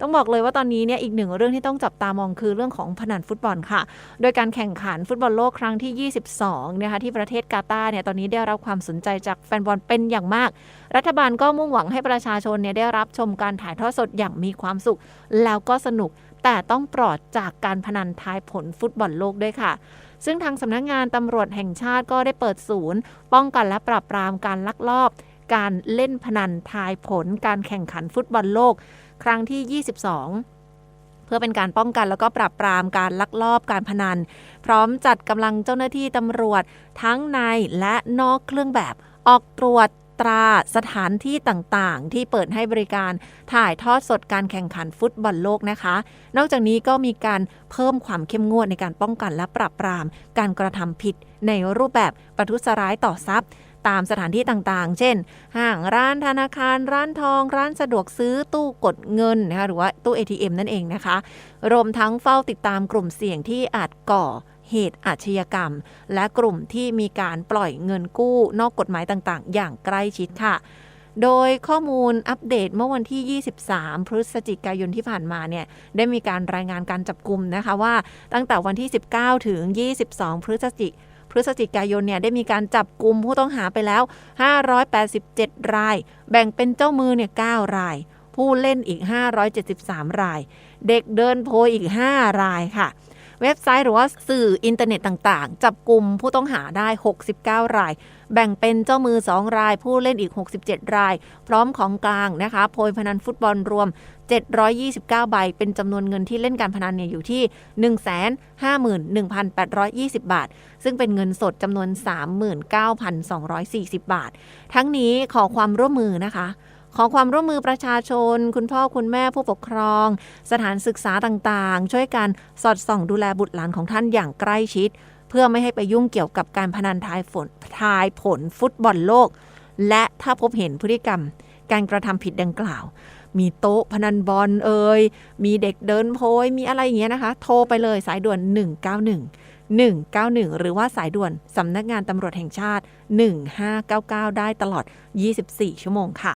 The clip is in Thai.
ต้องบอกเลยว่าตอนนี้เนี่ยอีกหนึ่งเรื่องที่ต้องจับตามองคือเรื่องของพนันฟุตบอลค่ะ โดยการแข่งขันฟุตบอลโลกครั้งที่ 22 นะคะที่ประเทศกาตาร์เนี่ยตอนนี้ได้รับความสนใจจากแฟนบอลเป็นอย่างมาก รัฐบาลก็มุ่งหวังให้ประชาชนเนี่ยได้รับชมการถ่ายทอดสดอย่างมีความสุข แล้วก็สนุกแต่ต้องปลอดจากการพนันทายผลฟุตบอลโลกด้วยค่ะซึ่งทางสำนักงานตำรวจแห่งชาติก็ได้เปิดศูนย์ ป้องกันและปราบปรามการลักลอบ การเล่นพนันทายผลการแข่งขันฟุตบอลโลก ครั้งที่ 22เพื่อเป็นการป้องกันแล้วก็ปราบปรามการลักลอบการพนัน พร้อมจัดกำลังเจ้าหน้าที่ตำรวจทั้งในและนอกเครื่องแบบ ออกตรวจตราสถานที่ต่างๆ ที่เปิดให้บริการถ่ายทอดสดการแข่งขันฟุตบอลโลกนะคะ นอกจากนี้ก็มีการเพิ่มความเข้มงวดในการป้องกันและปราบปราม การกระทำผิดในรูปแบบประทุษร้ายต่อทรัพย์ตามสถานที่ต่างๆ เช่น ห้างร้านธนาคาร ร้านทอง ร้านสะดวกซื้อตู้กดเงินนะคะหรือว่าตู้ ATM นั่นเองนะคะ รวมทั้งเฝ้าติดตามกลุ่มเสี่ยงที่อาจก่อเหตุอาชญากรรม และกลุ่มที่มีการปล่อยเงินกู้ นอกกฎหมายต่างๆ อย่างใกล้ชิดค่ะโดยข้อมูลอัปเดตเมื่อวันที่ 23 พฤศจิกายนที่ผ่านมาเนี่ยได้มีการรายงานการจับกลุ่มนะคะว่าตั้งแต่วันที่ 19 ถึง 22 พฤศจิ พฤศจิกายนเนี่ยได้มีการจับกลุ่มผู้ต้องหาไปแล้ว 587 ราย แบ่งเป็นเจ้ามือเนี่ย9ราย ผู้เล่นอีก 573 ราย เด็กเดินโพยอีก 5 รายค่ะ เว็บไซต์หรือว่าสื่ออินเทอร์เน็ตต่างๆ จับกลุ่มผู้ต้องหาได้ 69 ราย แบ่งเป็นเจ้ามือ 2 ราย ผู้เล่นอีก 67 ราย พร้อมของกลางนะคะโพยพนันฟุตบอลรวม 729 ใบ เป็นจำนวนเงินที่เล่นการพนันเนี่ยอยู่ที่ 151,820 บาท ซึ่งเป็นเงินสดจำนวน 39,240 บาท ทั้งนี้ขอความร่วมมือนะคะ ขอความร่วมมือประชาชน คุณพ่อคุณแม่ผู้ปกครอง สถานศึกษาต่างๆ ช่วยกันสอดส่องดูแลบุตรหลานของท่านอย่างใกล้ชิด เพื่อไม่ให้ไปยุ่งเกี่ยวกับการพนันทายผลทายผลฟุตบอลโลก และถ้าพบเห็นพฤติกรรม การกระทำผิดดังกล่าว มีโต๊ะพนันบอลเอ่ยมีเด็กเดินโพยมีอะไรอย่างเงี้ยนะคะ โทรไปเลยสายด่วน 191 191 หรือว่าสายด่วนสำนักงานตำรวจแห่งชาติ 1599 ได้ตลอด 24 ชั่วโมงค่ะ